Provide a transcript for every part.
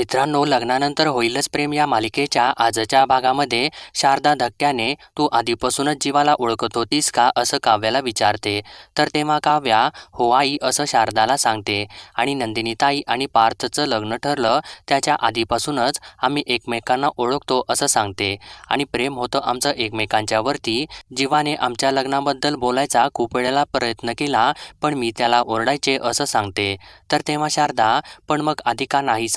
मित्रांनो लग्नानंतर होईलच प्रेम या मालिकेच्या आजच्या भागामध्ये. शारदा धक्क्याने तू आधीपासूनच जीवाला ओळखत होतीस का? असं काव्याला विचारते. तर तेव्हा काव्या हो आई असं शारदाला सांगते. आणि नंदिनीताई आणि पार्थचं लग्न ठरलं त्याच्या आधीपासूनच आम्ही एकमेकांना ओळखतो असं सांगते. आणि प्रेम होतं आमचं एकमेकांच्यावरती. जीवाने आमच्या लग्नाबद्दल बोलायचा खूप वेळेला प्रयत्न केला पण मी त्याला ओरडायचे असं सांगते. तर तेव्हा शारदा पण मग आधी का नाही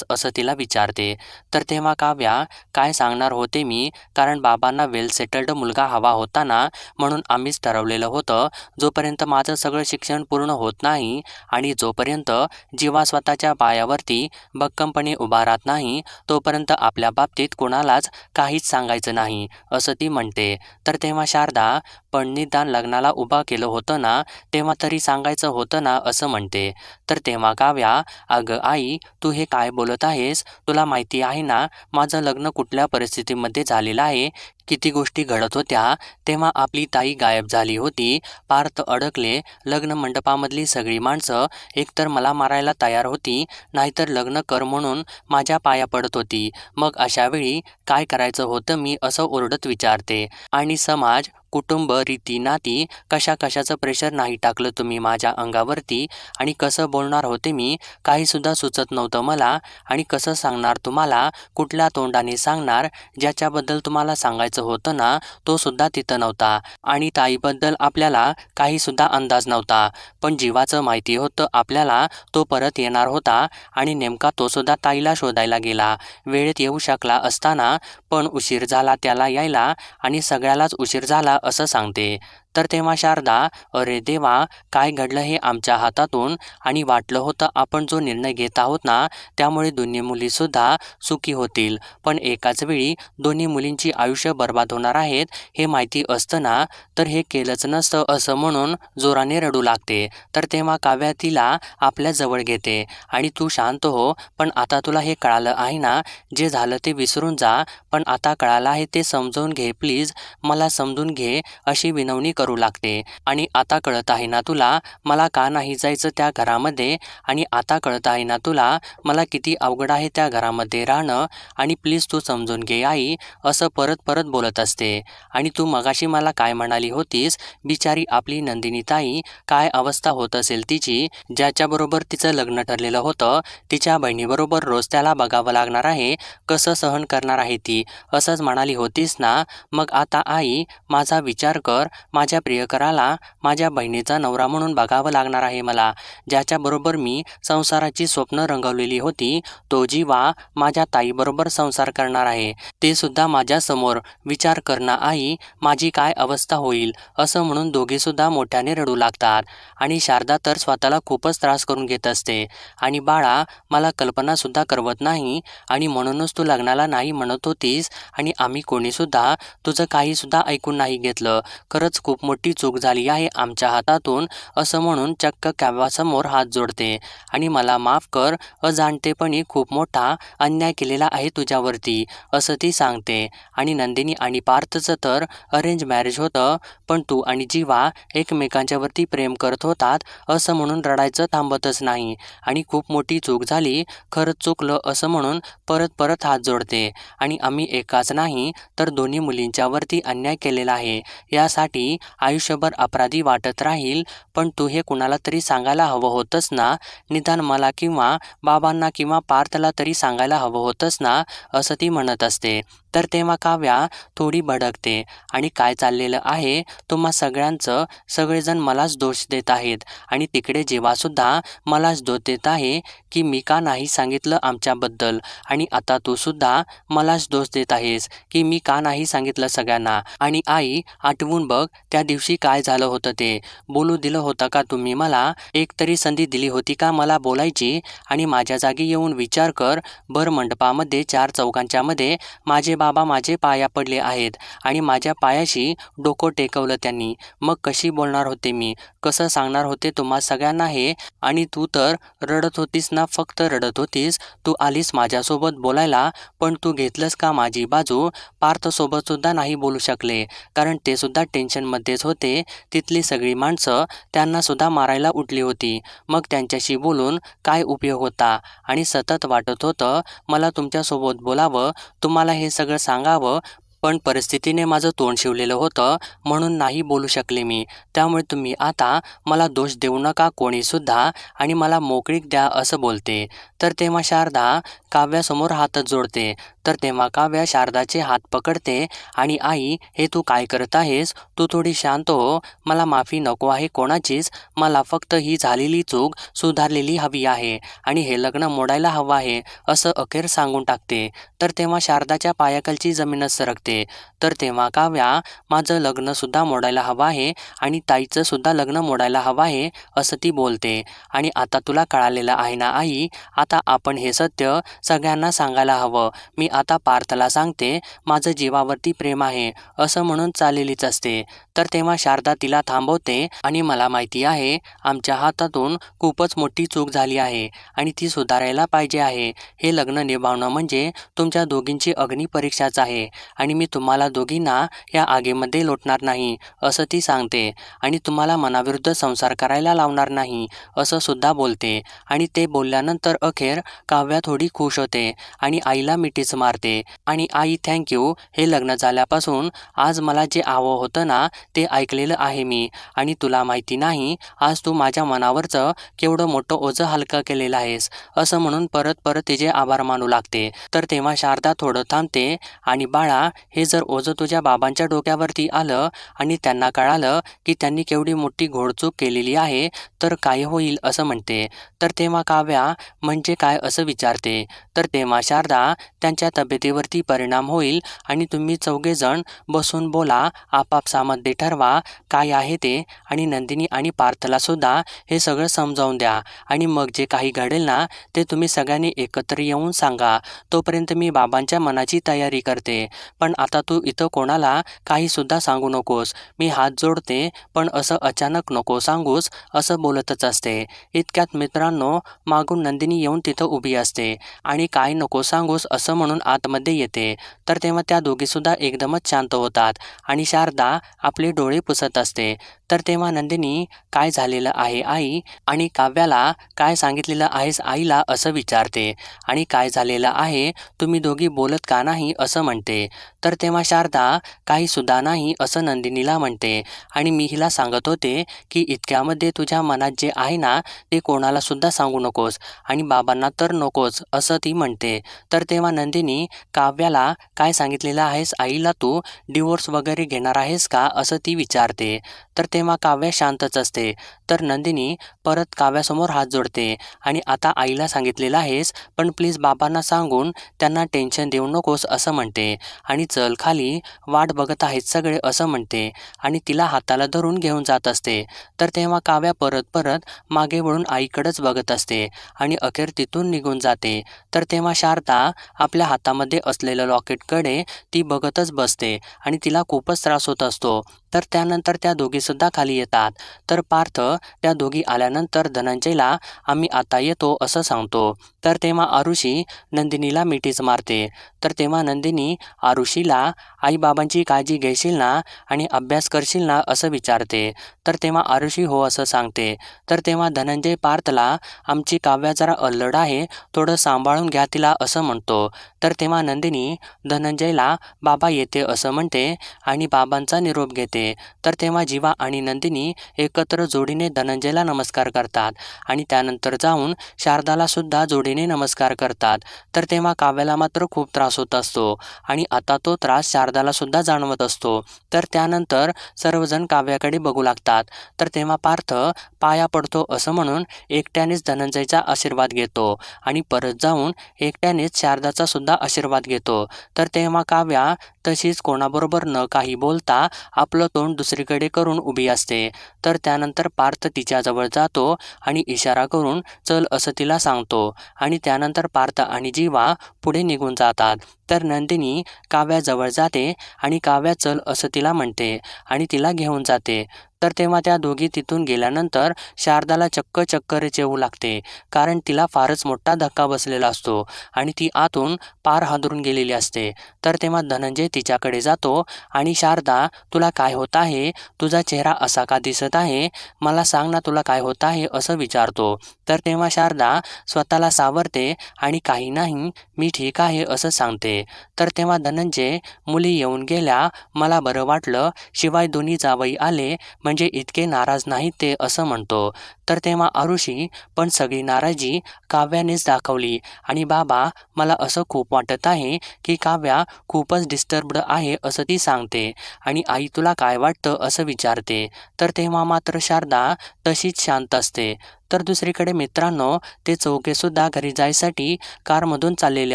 सांगितलंस असं तिला विचारते. तर तेव्हा काव्या काय सांगणार होते मी? कारण बाबांना वेल सेटल्ड मुलगा हवा होता ना? म्हणून आम्हीच ठरवलेलं होतं. जोपर्यंत माझं सगळं शिक्षण पूर्ण होत नाही आणि जोपर्यंत जीवा स्वतःच्या पायावरती भक्कमपणे उभा राहत नाही तोपर्यंत आपल्या बाबतीत कोणालाच काहीच सांगायचं नाही असं ती म्हणते. तर तेव्हा शारदा पण निदान लग्नाला उभा केलं होतं ना? तेव्हा तरी सांगायचं होतं ना? असं म्हणते. तर तेव्हा काव्या अगं आई तू हे काय बोलत आहेस? तुला माहिती आहे ना माझं लग्न कुठल्या परिस्थितीमध्ये झालेलं आहे? किती गोष्टी घडत होत्या तेव्हा आपली ताई गायब झाली होती. पार्थ अडकले. लग्न मंडपामधली सगळी माणसं एकतर मला मारायला तयार होती नाहीतर लग्न कर म्हणून माझ्या पाया पडत होती. मग अशावेळी काय करायचं होतं मी असं ओरडत विचारते. आणि समाज कुटुंब रीती नाती कशा कशाचं प्रेशर नाही टाकलं तुम्ही माझ्या अंगावरती? आणि कसं बोलणार होते मी? काहीसुद्धा सुचत नव्हतं मला. आणि कसं सांगणार तुम्हाला? कुठल्या तोंडाने सांगणार? ज्याच्याबद्दल तुम्हाला सांगायचं होतं ना तो सुद्धा तिथं नव्हता. आणि ताईबद्दल आपल्याला काहीसुद्धा अंदाज नव्हता. पण जीवाचं माहिती होतं आपल्याला तो परत येणार होता आणि नेमका तो सुद्धा ताईला शोधायला गेला. वेळेत येऊ शकला असताना पण उशीर झाला त्याला यायला आणि सगळ्यालाच उशीर झाला असं सांगते. तर तेव्हा शारदा अरे देवा काय घडलं हे आमच्या हातातून? आणि वाटलं होतं आपण जो निर्णय घेत आहोत ना त्यामुळे दोन्ही मुलीसुद्धा सुखी होतील. पण एकाच वेळी दोन्ही मुलींची आयुष्य बर्बाद होणार आहेत हे माहिती असतं ना? तर हे केलंच नसतं असं म्हणून जोराने रडू लागते. तर तेव्हा काव्या तिला आपल्या जवळ घेते. आणि तू शांत हो पण आता तुला हे कळालं आहे ना? जे झालं ते विसरून जा पण आता कळालं आहे ते समजून घे प्लीज. मला समजून घे अशी विनवणी करू लागते. आणि आता कळत आहे ना तुला मला का नाही जायचं त्या घरामध्ये? आणि आता कळत आहे ना तुला मला किती अवघड आहे त्या घरामध्ये राहणं? आणि प्लीज तू समजून घे आई असं परत परत बोलत असते. आणि तू मगाशी मला काय म्हणाली होतीस? बिचारी आपली नंदिनी ताई काय अवस्था होत असेल तिची ज्याच्याबरोबर तिचं लग्न ठरलेलं होतं तिच्या बहिणीबरोबर रोज त्याला बघावं लागणार आहे कसं सहन करणार आहे ती? असंच म्हणाली होतीस ना? मग आता आई माझा विचार कर माझ्या माझ्या प्रियकराला माझ्या बहिणीचा नवरा म्हणून बघावं लागणार आहे मला. ज्याच्याबरोबर मी संसाराची स्वप्न रंगवलेली होती तो जीवा माझ्या ताईबरोबर संसार करणार आहे. ते सुद्धा माझ्यासमोर विचार करणं आई माझी काय अवस्था होईल? असं म्हणून दोघेसुद्धा मोठ्याने रडू लागतात. आणि शारदा तर स्वतःला खूपच त्रास करून घेत असते. आणि बाळा मला कल्पनासुद्धा करवत नाही. आणि म्हणूनच तू लग्नाला नाही म्हणत होतीस. आणि आम्ही कोणीसुद्धा तुझं काहीसुद्धा ऐकून नाही घेतलं. खरंच खूप मोठी चूक झाली आहे आमच्या हातातून असं म्हणून चक्क कॅम्बासमोर हात जोडते. आणि मला माफ कर अजाणतेपणी खूप मोठा अन्याय केलेला आहे तुझ्यावरती असं ती सांगते. आणि नंदिनी आणि पार्थचं तर अरेंज मॅरेज होतं पण तू आणि जीवा एकमेकांच्यावरती प्रेम करत होतात असं म्हणून रडायचं थांबतच नाही. आणि खूप मोठी चूक झाली खरंच चुकलं असं म्हणून परत परत हात जोडते. आणि आम्ही एकाच नाही तर दोन्ही मुलींच्यावरती अन्याय केलेला आहे. यासाठी आयुष्यभर अपराधी वाटत राहील पण तू हे कुणाला तरी सांगायला हवं होतंस ना? निदान मला किंवा बाबांना किंवा पार्थला तरी सांगायला हवं होतंस ना? असं ती म्हणत असते. तर तेव्हा काव्या थोडी भडकते. आणि काय चाललेलं आहे तुम्हा सगळ्यांचं सगळेजण मलाच दोष देत आहेत. आणि तिकडे जेवासुद्धा मलाच दोष देत आहे की मी का नाही सांगितलं आमच्याबद्दल. आणि आता तूसुद्धा मलाच दोष देत आहेस की मी का नाही सांगितलं सगळ्यांना. आणि आई आठवून बघ त्या दिवशी काय झालं होतं ते. बोलू दिलं होतं का तुम्ही मला? एक तरी संधी दिली होती का मला बोलायची? आणि माझ्या जागी येऊन विचार कर. भर मंडपामध्ये चार चौकांच्यामध्ये माझे बाबा माझे पाया पडले आहेत आणि माझ्या पायाशी डोकं टेकवलं त्यांनी. मग कशी बोलणार होते मी? कसं सांगणार होते तुम्हा सगळ्यांना हे? आणि तू तर रडत होतीस ना फक्त रडत होतीस. तू आलीस माझ्यासोबत बोलायला पण तू घेतलंस का माझी बाजू? पार्थसोबत सुद्धा नाही बोलू शकले. कारण ते सुद्धा टेन्शनमध्येच होते. तिथली सगळी माणसं त्यांना सुद्धा मारायला उठली होती. मग त्यांच्याशी बोलून काय उपयोग होता? आणि सतत वाटत होतं मला तुमच्यासोबत बोलावं. तुम्हाला हे सगळं सांगावं पण परिस्थितीने माझं तोंड शिवलेलं होतं म्हणून नाही बोलू शकले मी. त्यामुळे तुम्ही आता मला दोष देऊ नका कोणीसुद्धा आणि मला मोकळीक द्या असं बोलते. तर तेव्हा शारदा काव्यासमोर हातच जोडते. तर तेव्हा काव्या शारदाचे हात पकडते आणि आई हे तू काय करत आहेस? तू थोडी शांत हो. मला माफी नको आहे कोणाचीच. मला फक्त ही झालेली चूक सुधारलेली हवी आहे आणि हे लग्न मोडायला हवं आहे असं अखेर सांगून टाकते. तर तेव्हा शारदाच्या पायाखालची जमीनच सरकते. तर तेव्हा काव्या माझं लग्नसुद्धा मोडायला हवं आहे आणि ताईचं सुद्धा लग्न मोडायला हवं आहे असं ती बोलते. आणि आता तुला कळालेलं आहे ना आई? आता आपण हे सत्य सगळ्यांना सांगायला हवं. मी आता पार्थला सांगते माझं जीवावरती प्रेम आहे असं म्हणून चाललेलीच असते. तर तेव्हा शारदा तिला थांबवते आणि मला माहिती आहे आमच्या हातातून खूपच मोठी चूक झाली आहे आणि ती सुधारायला पाहिजे आहे. हे लग्न निभावणं म्हणजे तुमच्या दोघींची अग्निपरीक्षाच आहे आणि मी तुम्हाला दोघींना या आगीमध्ये लोटणार नाही असं ती सांगते आणि तुम्हाला मनाविरुद्ध संसार करायला लावणार नाही असं सुद्धा बोलते आणि ते बोलल्यानंतर अखेर काव्या थोडी खुश होते आणि आईला मिठीच मारते. आणि आई थँक्यू हे लग्न झाल्यापासून आज मला जे आवं होतं ना ते ऐकलेलं आहे मी. आणि तुला माहिती नाही आज तू माझ्या मनावरचं केवढं मोठं ओझं हलकं केलेलं आहेस. असं म्हणून परत परत तिचे आभार मानू लागते. तर तेव्हा शारदा थोडं थांबते. आणि बाळा हे जर ओझं तुझ्या बाबांच्या डोक्यावरती आलं आणि त्यांना कळालं की त्यांनी केवढी मोठी घोडचूक केलेली आहे तर काय होईल असं म्हणते. तर तेव्हा काव्या म्हणजे काय? असं विचारते. तर तेव्हा शारदा त्यांच्या तब्येतीवरती परिणाम होईल आणि तुम्ही चौघेजण बसून बोला आपापसामध्ये ठरवा काय आहे ते आणि नंदिनी आणि पार्थला सुद्धा हे सगळं समजावून द्या. आणि मग जे काही घडेल ना ते तुम्ही सगळ्यांनी एकत्र येऊन सांगा. तोपर्यंत मी बाबांच्या मनाची तयारी करते. पण आता तू इथं कोणाला काहीसुद्धा सांगू नकोस. मी हात जोडते पण असं अचानक नको सांगूस असं बोलतच असते. इतक्यात मित्रांनो मागून नंदिनी येऊन तिथं उभी असते. आणि काय नको सांगूस असं म्हणून आतमध्ये येते. तर तेव्हा त्या दोघीसुद्धा एकदमच शांत होतात आणि शारदा आपले डोळे पुसत असते. तर तेव्हा नंदिनी काय झालेलं आहे आई? आणि काव्याला काय सांगितलेलं आहेस आईला? असं विचारते. आणि काय झालेलं आहे? तुम्ही दोघी बोलत का नाही? असं म्हणते. तर तेव्हा शारदा काही सुद्धा नाही असं नंदिनीला म्हणते. आणि मी हिला सांगत होते की इतक्यामध्ये तुझ्या मनात जे आहे ना ते कोणाला सुद्धा सांगू नकोस आणि बाबांना तर नकोच असं ती म्हणते. तर तेव्हा नंदिनी काव्याला काय सांगितलेलं आहेस? आईला तू डिवोर्स वगैरे घेणार आहेस का? असं ती विचारते. तर तेव्हा काव्या शांतच असते. तर नंदिनी परत काव्यासमोर हात जोडते. आणि आता आईला सांगितलेलं आहेस पण प्लीज बाबांना सांगून त्यांना टेन्शन देऊ नकोस असं म्हणते. आणि चल खाली वाट बघत आहेत सगळे असं म्हणते. आणि तिला हाताला धरून घेऊन जात असते. तर तेव्हा काव्या परत परत मागे वळून आईकडंच बघत असते. आणि अखेर तिथून निघून जाते. तर तेव्हा शारदा आपल्या हातामध्ये असलेलं लॉकेटकडे ती बघतच बसते आणि तिला खूपच त्रास होत असतो. तर त्यानंतर त्या दोघीसुद्धा खाली येतात. तर पार्थ त्या दोघी आल्यानंतर धनंजयला आम्ही आता येतो असं सांगतो. तर तेव्हा आरुषी नंदिनीला मिठीच मारते. तर तेव्हा नंदिनी आरुषीला आईबाबांची काळजी घेशील ना आणि अभ्यास करशील ना असं विचारते. तर तेव्हा आरुषी हो असं सांगते. तर तेव्हा धनंजय पार्थला आमची काव्या जरा अल्लड आहे थोडं सांभाळून घ्या तिला असं म्हणतो. तर तर तेव्हा नंदिनी धनंजयला बाबा येते असं म्हणते आणि बाबांचा निरोप घेते. तर तेव्हा जीवा आणि नंदिनी एकत्र जोडीने धनंजयला नमस्कार करतात आणि त्यानंतर जाऊन शारदाला सुद्धा जोडीने नमस्कार करतात. तर तेव्हा काव्याला मात्र खूप त्रास होत असतो आणि आता तो त्रास शारदाला सुद्धा जाणवत असतो. तर त्यानंतर सर्वजण काव्याकडे बघू लागतात. तर तेव्हा पार्थ पाया पडतो असं म्हणून एकट्यानेच धनंजयचा आशीर्वाद घेतो आणि परत जाऊन जाऊन एकट्यानेच शारदाचा सुद्धा आशीर्वाद घेतो. तर तेव्हा काव्या तशीच कोणाबरोबर न काही बोलता आपलं तोंड दुसरीकडे करून उभी असते. तर त्यानंतर पार्थ तिच्याजवळ जातो आणि इशारा करून चल असं तिला सांगतो. आणि त्यानंतर पार्थ आणि जीवा पुढे निघून जातात. तर नंदिनी काव्याजवळ जाते आणि काव्या चल असं तिला म्हणते. आणि तिला घेऊन जाते. तर तेव्हा त्या दोघी तिथून गेल्यानंतर शारदाला चक्क चक्करच येऊ लागते कारण तिला फारच मोठा धक्का बसलेला असतो आणि ती आतून पार हादरून गेलेली असते. तर तेव्हा धनंजय तिच्याकडे जातो आणि शारदा तुला काय होत आहे? तुझा चेहरा असा का दिसत आहे? मला सांग ना तुला काय होत आहे? असं विचारतो. तर तेव्हा शारदा स्वतःला सावरते आणि काही नाही मी ठीक आहे असं सांगते. तर तेव्हा धनंजय मुली येऊन गेल्या. मला बरं वाटलं शिवाय दोन्ही जावई आले म्हणजे इतके नाराज नाहीत ते असं म्हणतो. तर तेव्हा आरुषी पण सगळी नाराजी काव्यानेच दाखवली. आणि बाबा मला असं खूप वाटत आहे की काव्या खूपच डिस्टर्बड आहे असं ती सांगते. आणि आई तुला काय वाटतं असं विचारते. तर तेव्हा मात्र शारदा तशीच शांत असते. तर दुसरीकडे मित्रांनो ते चौकेसुद्धा घरी जायसाठी कारमधून चाललेले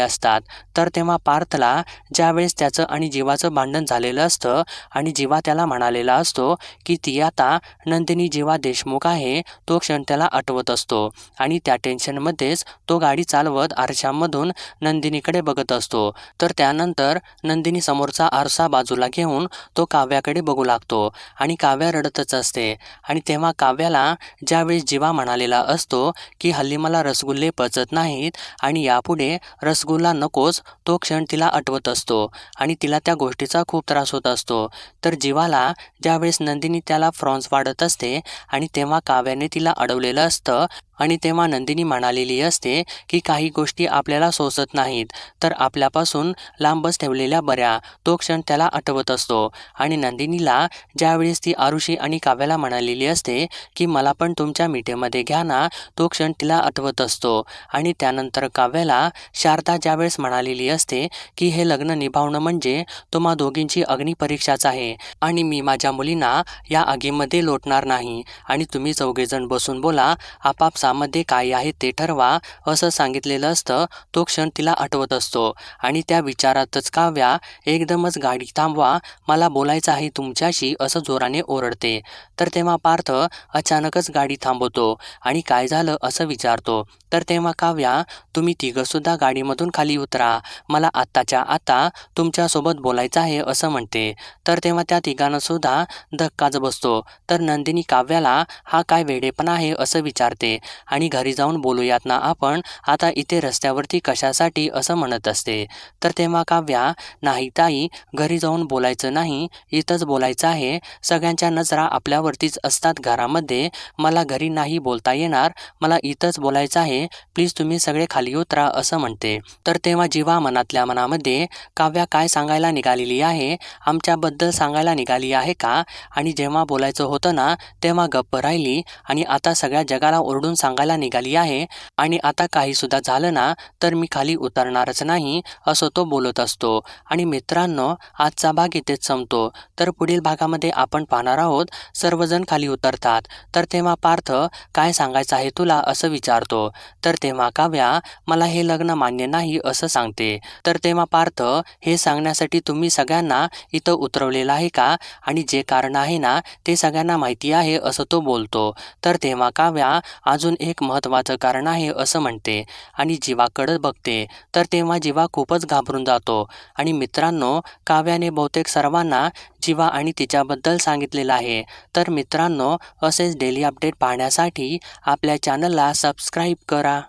असतात. तर तेव्हा पार्थला ज्यावेळेस त्याचं आणि जीवाचं भांडण झालेलं असतं आणि जीवा त्याला म्हणालेला असतो की ती आता नंदिनी जीवा देशमुख आहे तो क्षण त्याला आठवत असतो आणि त्या टेन्शनमध्येच तो गाडी चालवत आरशामधून नंदिनीकडे बघत असतो. तर त्यानंतर नंदिनी समोरचा आरसा बाजूला घेऊन तो काव्याकडे बघू लागतो आणि काव्या रडतच असते. आणि तेव्हा काव्याला ज्यावेळेस जीवा झालेला असतो की हल्ली मला रसगुल्ले पचत नाहीत आणि यापुढे रसगुल्ला नकोच तो क्षण तिला आठवत असतो आणि तिला त्या गोष्टीचा खूप त्रास होत असतो. तर जीवाला ज्यावेळेस नंदिनी त्याला फ्रॉन्स वाढत असते आणि तेव्हा काव्याने तिला अडवलेलं असतं आणि तेव्हा नंदिनी म्हणालेली असते की काही गोष्टी आपल्याला सोसत नाहीत तर आपल्यापासून लांबच ठेवलेल्या बऱ्या तो क्षण त्याला आठवत असतो. आणि नंदिनीला ज्यावेळेस ती आरुषी आणि काव्याला म्हणालेली असते की मला पण तुमच्या मिठेमध्ये घ्या ना तो क्षण तिला आठवत असतो. आणि त्यानंतर काव्याला शारदा ज्यावेळेस म्हणालेली असते की हे लग्न निभावणं म्हणजे तुम्हा दोघींची अग्निपरीक्षाच आहे आणि मी माझ्या मुलींना या आगीमध्ये लोटणार नाही. आणि तुम्ही चौघेजण बसून बोला आपापसामध्ये काय आहे ते ठरवा असं सांगितलेलं असतं. तो क्षण तिला आठवत असतो. आणि त्या विचारातच काव्या एकदमच गाडी थांबवा मला बोलायचं आहे तुमच्याशी असं जोराने ओरडते. तर तेव्हा पार्थ अचानकच गाडी थांबवतो आणि काय झालं असं विचारतो. तर तेव्हा काव्या तुम्ही तिघंसुद्धा गाडीमधून खाली उतरा. मला आत्ताच्या आता तुमच्यासोबत बोलायचं आहे असं म्हणते. तर तेव्हा त्या तिघांनासुद्धा धक्काच बसतो. तर नंदिनी काव्याला हा काय वेडेपणा आहे असं विचारते. आणि घरी जाऊन बोलूयात ना आपण. आता इथे रस्त्यावरती कशासाठी असं म्हणत असते. तर तेव्हा काव्या नाही ताई घरी जाऊन बोलायचं नाही. इथंच बोलायचं आहे. सगळ्यांच्या नजरा आपल्यावरतीच असतात घरामध्ये. मला घरी नाही बोलता येणार. मला इथंच बोलायचं आहे. प्लीज तुम्ही सगळे खाली उतरा असं म्हणते. तर तेव्हा जीवा मनातल्या मनामध्ये काव्या काय सांगायला निघालेली आहे? आमच्याबद्दल सांगायला निघाली आहे का? आणि जेव्हा बोलायचं होतं ना तेव्हा गप्प राहिली आणि आता सगळ्या जगाला ओरडून सांगायला निघाली आहे आणि आता काहीसुद्धा झालं ना तर मी खाली उतरणारच नाही असं तो बोलत असतो. आणि मित्रांनो आजचा भाग इथेच संपतो. तर पुढील भागामध्ये आपण पाहणार आहोत सर्वजण खाली उतरतात. तर तेव्हा पार्थ काय सांगायचं आहे तुला असं विचारतो. तर तेव्हा काव्या मला हे लग्न मान्य नाही असं सांगते. तर तेव्हा पार्थ हे सांगण्यासाठी तुम्ही सगळ्यांना इथं उतरवलेलं आहे का? आणि जे कारण आहे ना ते सगळ्यांना माहिती आहे असं तो बोलतो. तर तेव्हा काव्या अजून एक महत्त्वाचं कारण आहे असं म्हणते. आणि जीवाकडं बघते तर तेव्हा जीवा खूपच घाबरून जातो. आणि मित्रांनो काव्याने बहुतेक सर्वांना जीवा आणि तिच्याबद्दल सांगितलेलं आहे. तर मित्रांनो असेच डेली अपडेट पाहण्यासाठी आपल्या चॅनलला सबस्क्राईब करा.